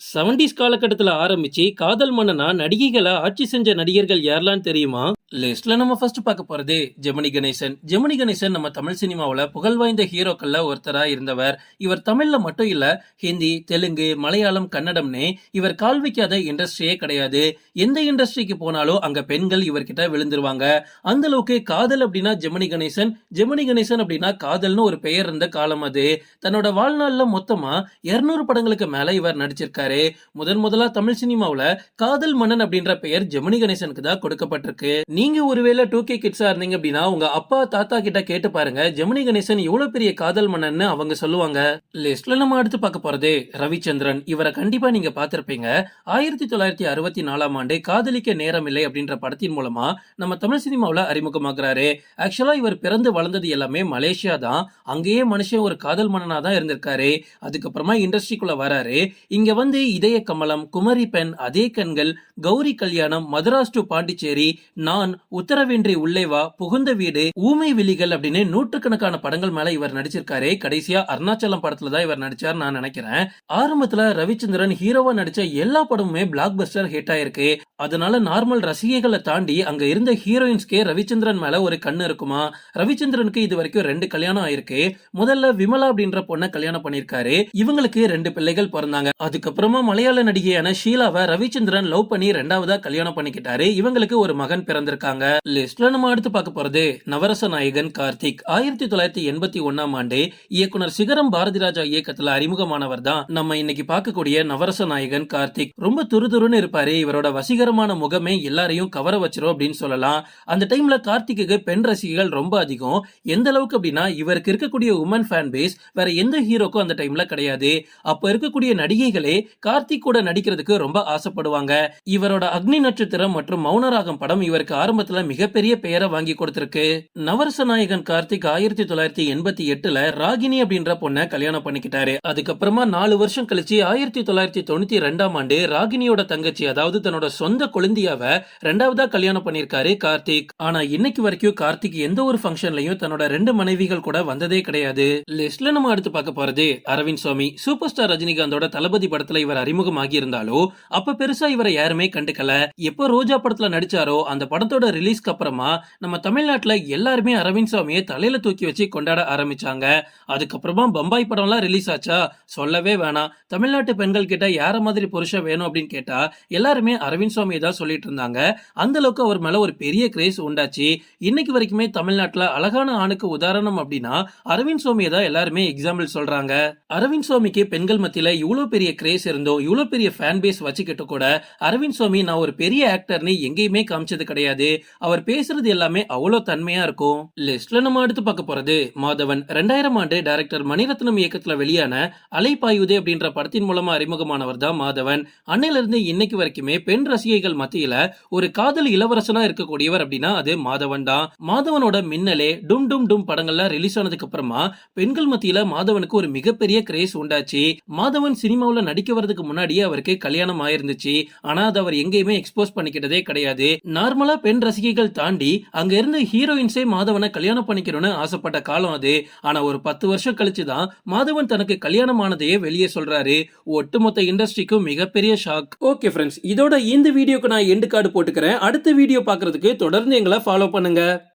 Seventies காலகட்டத்தில் ஆரம்பிச்சு காதல் மன்னனா நடிகைகளை ஆட்சி செஞ்ச நடிகர்கள் யாரெல்லாம் தெரியுமா? லிஸ்ட்ல நம்ம ஃபர்ஸ்ட் பார்க்க போறது ஜெமினி கணேசன். ஜெமினி கணேசன் நம்ம தமிழ் சினிமாவில் புகழ் வாய்ந்த ஹீரோக்கள்ல ஒருத்தரா இருந்தவர். இவர் தமிழ்ல மட்டும் இல்ல ஹிந்தி தெலுங்கு மலையாளம் கன்னடம்னு இவர் கால் வைக்காத இண்டஸ்ட்ரியே கிடையாது. எந்த இண்டஸ்ட்ரிக்கு போனாலும் அங்க பெண்கள் இவர்கிட்ட விழுந்துருவாங்க. அந்த அளவுக்கு காதல் அப்படின்னா ஜெமினி கணேசன். ஜெமினி கணேசன் அப்படின்னா காதல்னு ஒரு பெயர் இருந்த காலம் அது. தன்னோட வாழ்நாள்ல மொத்தமா 200 படங்களுக்கு மேல இவர் நடிச்சிருக்காரு. முதன் முதலா தமிழ் சினிமாவுல காதல் மன்னன் அப்படின்ற பெயர் ஜெமினி கணேசனுக்கு தான் கொடுக்கப்பட்டிருக்கு. நீங்க ஒருவேளை டூ கே கிட்ஸா இருந்தீங்க அப்படின்னா உங்க அப்பா தாத்தா கிட்ட கேட்டு பாருங்க. ஜெமினி கணேசன் எவ்வளவு பெரிய காதல் மன்னன்னு அவங்க சொல்லுவாங்க. லிஸ்ட்ல நம்ம அடுத்து பார்க்க போறது ரவிச்சந்திரன். இவரை கண்டிப்பா நீங்க பாத்திருப்பீங்க ஆயிரத்தி தொள்ளாயிரத்தி அறுபத்தி நாலாம் ஆண்டு காதலிக்க நேரம் இல்லை அப்படின்ற படத்தின் மூலமா நம்ம தமிழ் சினிமாவுல அறிமுகமாக்குறாரு ஆக்சுவலா இவர் பிறந்து வளர்ந்தது எல்லாமே மலேசியா தான். அங்கேயே மனுஷன் ஒரு காதல் மன்னனா தான் இருந்திருக்காரு. அதுக்கப்புறமா இண்டஸ்ட்ரிக்குள்ள வராரு. இங்க வந்து இதய கமலம் குமரி பெண் அதே கண்கள் கௌரி கல்யாணம் மதராஸ் டு பாண்டிச்சேரி நான் உத்தரவின்றி உள்ளே வா புகுந்த வீடு ஊமை விழிகள் அப்படின்னு நூற்றுக்கணக்கான படங்கள் மேல இவர் நடிச்சிருக்காரு. கடைசியா அருணாச்சலம் படத்துல தான் இவர் நடிச்சார் நான் நினைக்கிறேன். ஆரம்பத்துல ரவிச்சந்திரன் ஹீரோவா நடிச்ச எல்லா படமுமே பிளாக் பஸ்டர் ஹிட் ஆயிருக்கு. அதனால நார்மல் ரசிகைகளை தாண்டி அங்க இருந்த ஹீரோயின்ஸ்க்கே ரவிச்சந்திரன் மேல ஒரு கண்ணு இருக்குமா? ரவிச்சந்திரனுக்கு இது வரைக்கும் ரெண்டு கல்யாணம் ஆயிருக்கு. முதல்ல விமலா அப்படின்ற பொண்ணை கல்யாணம் பண்ணிருக்காரு இவங்களுக்கு ரெண்டு பிள்ளைகள் பிறந்தாங்க. அதுக்கப்புறமா மலையாள நடிகையான ஷீலாவை ரவிச்சந்திரன் லவ் பண்ணி ரெண்டாவதா கல்யாணம் பண்ணிக்கிட்டாரு. இவங்களுக்கு ஒரு மகன் இருக்காங்க. லிஸ்ட்ல நம்ம அடுத்து பார்க்க போறது நவரச நாயகன் கார்த்திக். ஆயிரத்தி தொள்ளாயிரத்தி எண்பத்தி ஒன்னாம் ஆண்டு இயக்குனர் சிகரம் பாரதி ராஜா இயக்கத்துல அறிமுகமானவர் தான் நம்ம இன்னைக்கு பார்க்கக்கூடிய நவரச நாயகன் கார்த்திக். ரொம்ப துருதுருன்னு இருப்பாரு. இவரோட வசீகரமான முகமே எல்லாரையும் கவர வச்சிரும் அப்படின்னு சொல்லலாம். அந்த டைம்ல கார்த்திக்கு பெண் ரசிகர்கள் ரொம்ப அதிகம். எந்த அளவுக்கு அப்படின்னா இவருக்கு இருக்கக்கூடிய உமன் ஃபேன் பேஸ் வேற எந்த ஹீரோக்கும் அந்த டைம்ல கிடையாது. அப்ப இருக்கக்கூடிய நடிகைகளே கார்த்திக் கூட நடிக்கிறதுக்கு ரொம்ப ஆசைப்படுவாங்க. இவரோட அக்னி நட்சத்திரம் மற்றும் மௌனராகம் படம் இவருக்கு ஆரம்பத்துல மிகப்பெரிய பெயரை வாங்கி கொடுத்திருக்கு. நவரச நாயகன் கார்த்திக் ஆயிரத்தி தொள்ளாயிரத்தி எண்பத்தி எட்டுல ராகினி அப்படின்ற பொண்ணை கல்யாணம் பண்ணிக்கிட்டாரு. அதுக்கப்புறமா நாலு வருஷம் கழிச்சு ஆயிரத்தி தொள்ளாயிரத்தி தொண்ணூத்தி ரெண்டாம் ஆண்டு ராகினியோட தங்கச்சி அதாவது தன்னோட சொந்த குழந்தையாவ ரெண்டாவதா கல்யாணம் பண்ணிருக்காரு கார்த்திக். ஆனா இன்னைக்கு வரைக்கும் கார்த்திக் எந்த ஒரு ஃபங்க்ஷன்லயும் தன்னோட ரெண்டு மனைவிகள் கூட வந்ததே கிடையாது. லிஸ்ட்ல நம்ம அடுத்து பார்க்க போறது அரவிந்த் சுவாமி. சூப்பர் ஸ்டார் ரஜினிகாந்தோட தளபதி படத்துல இவர் அறிமுகமாகி இருந்தாலோ அப்ப பெருசா இவரை யாருமே கண்டுக்கல. எப்ப ரோஜா படத்துல நடிச்சாரோ அந்த படத்தோட ரிலீஸ்க்கு அப்புறமா நம்ம தமிழ்நாட்டுல எல்லாருமே அரவிந்த் சுவாமியை தலையில தூக்கி வச்சு கொண்டாட ஆரம்பிச்சாங்க. அதுக்கப்புறமா பம்பாய் படம்லாம் ரிலீஸ் ஆச்சா? சொல்லவே வேணாம். தமிழ்நாட்டு பெண்கள் கிட்ட யார மாதிரி புருஷன் வேணும் அப்படின்னு கேட்டா எல்லாருமே அரவிந்த் சாமியை தான் சொல்லிட்டு இருந்தாங்க. அந்த அளவுக்கு அவர் மேல ஒரு பெரிய கிரேஸ் உண்டாச்சு. இன்னைக்கு வரைக்குமே தமிழ்நாட்டுல அழகான ஆணுக்கு உதாரணம் அப்படின்னா அரவிந்த் சுவாமியை தான் எல்லாருமே எக்ஸாம்பிள் சொல்றாங்க. அரவிந்த் சுவாமிக்கு பெண்கள் மத்தியில இவ்வளவு பெரிய கிரேஸ் இருந்தோ இவ்வளவு பெரிய ஃபேன் பேஸ் வச்சுக்கிட்டு கூட அரவிந்த் சுவாமி நான் ஒரு பெரிய ஆக்டர்னு எங்கேயுமே காமிச்சது கிடையாது. அவர் பேசுறது எல்லாமே அவ்வளவு தன்மையா இருக்கும். லிஸ்ட்ல நம்ம அடுத்து பார்க்க போறது மாதவன். ரெண்டாயிரம் ஆண்டு டைரக்டர் மணிரத்னம் இயக்கத்துல வெளியான அலைப்பாயுதே அப்படின்ற படத்தின் மூலமா அறிமுகமானவர் தான் மாதவன். அன்னையில இருந்து இன்னைக்கு வரைக்குமே பெண் ரசிகைகள் மத்தியில ஒரு காதல் இளவரசனா இருக்கக்கூடியவர் அப்படின்னா அது மாதவன் தான். மாதவனோட மின்னலே டும் டும் டும் படங்கள்லாம் ரிலீஸ் ஆனதுக்கு அப்புறமா பெண்கள் மத்தியில மாதவனுக்கு ஒரு மிகப்பெரிய கிரேஸ் உண்டாச்சு. மாதவன் சினிமாவுல நடிக்க வரதுக்கு முன்னாடியே அவருக்கு கல்யாணம் ஆயிருந்துச்சு. ஆனா அது அவர் எங்கேயுமே எக்ஸ்போஸ் பண்ணிக்கிட்டதே கிடையாது. நார்மலா பெண் ரசிகைகள் தாண்டி அங்க இருந்த ஹீரோயின்ஸே மாதவனை கல்யாணம் பண்ணிக்கணும்னு ஆசைப்பட்ட காலம் அது. ஆனா ஒரு பத்து வருஷம் கழிச்சு தான் மாதவன் தனக்கு கல்யாணம் ஆனதையே வெளியே சொல்றாரு. ஒட்டுமொத்த இண்டஸ்ட்ரிக்கும் மிகப்பெரிய ஷாக். ஓகே ஃப்ரெண்ட்ஸ் இதோட இந்த வீடியோக்கு நான் எண்டு கார்டு போட்டுக்கிறேன். அடுத்த வீடியோ பாக்குறதுக்கு தொடர்ந்து எங்களை ஃபாலோ பண்ணுங்க.